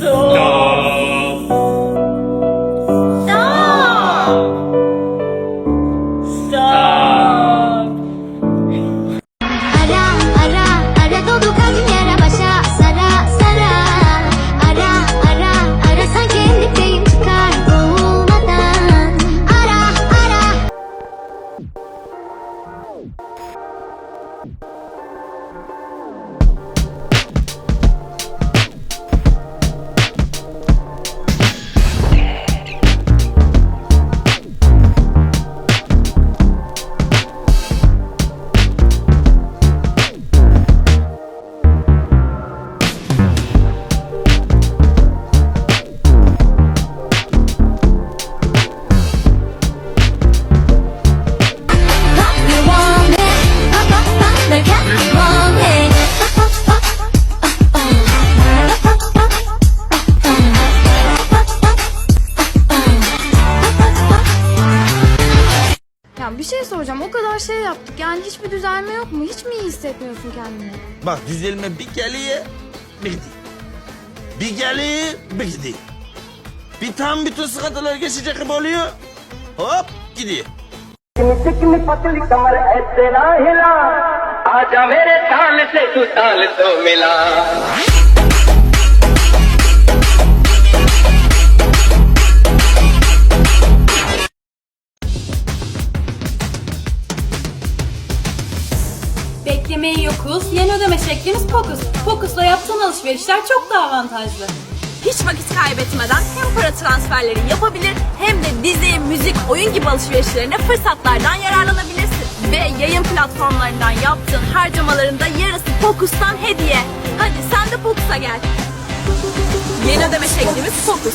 Stop. Stop. Ara ara ara dolu kalbim yara başa Ara ara ara sanki ellikteyim çıkar boğulmadan Ara ara hiçbir düzelme yok mu? Hiç mi iyi hissetmiyorsun kendini? Bak düzelme bir geliyor bir gidiyor. Bir geliyor bir gidiyor. Bir tam bütün sıkıntılar geçecek gibi oluyor. Hop gidiyor. चिकनी पतली कमर ऐसे ना हिला आजा मेरे ताल से तू ताल तो मिला Pokus. Pokus'la yaptığın alışverişler çok daha avantajlı. Hiç vakit kaybetmeden hem para transferleri yapabilir hem de dizi, müzik, oyun gibi alışverişlerine fırsatlardan yararlanabilirsin. Ve yayın platformlarından yaptığın harcamaların da yarısı Focus'tan hediye. Hadi sen de Focus'a gel. Yeni ödeme şeklimiz Focus.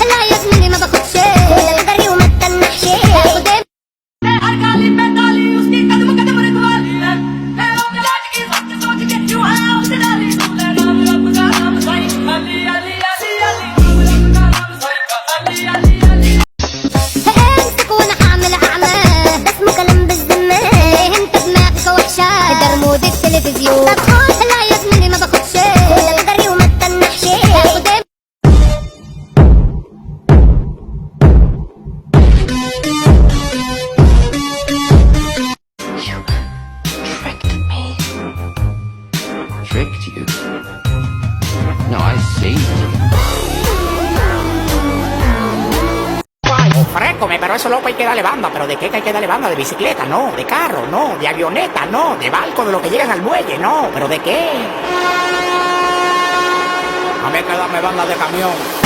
this television. Frécome, pero eso loco hay que darle banda. ¿Pero de qué hay que darle banda? ¿De bicicleta? No. ¿De carro? No. ¿De avioneta? No. ¿De barco? ¿De lo que llegan al muelle? No. ¿Pero de qué? A mí hay que darme banda de camión.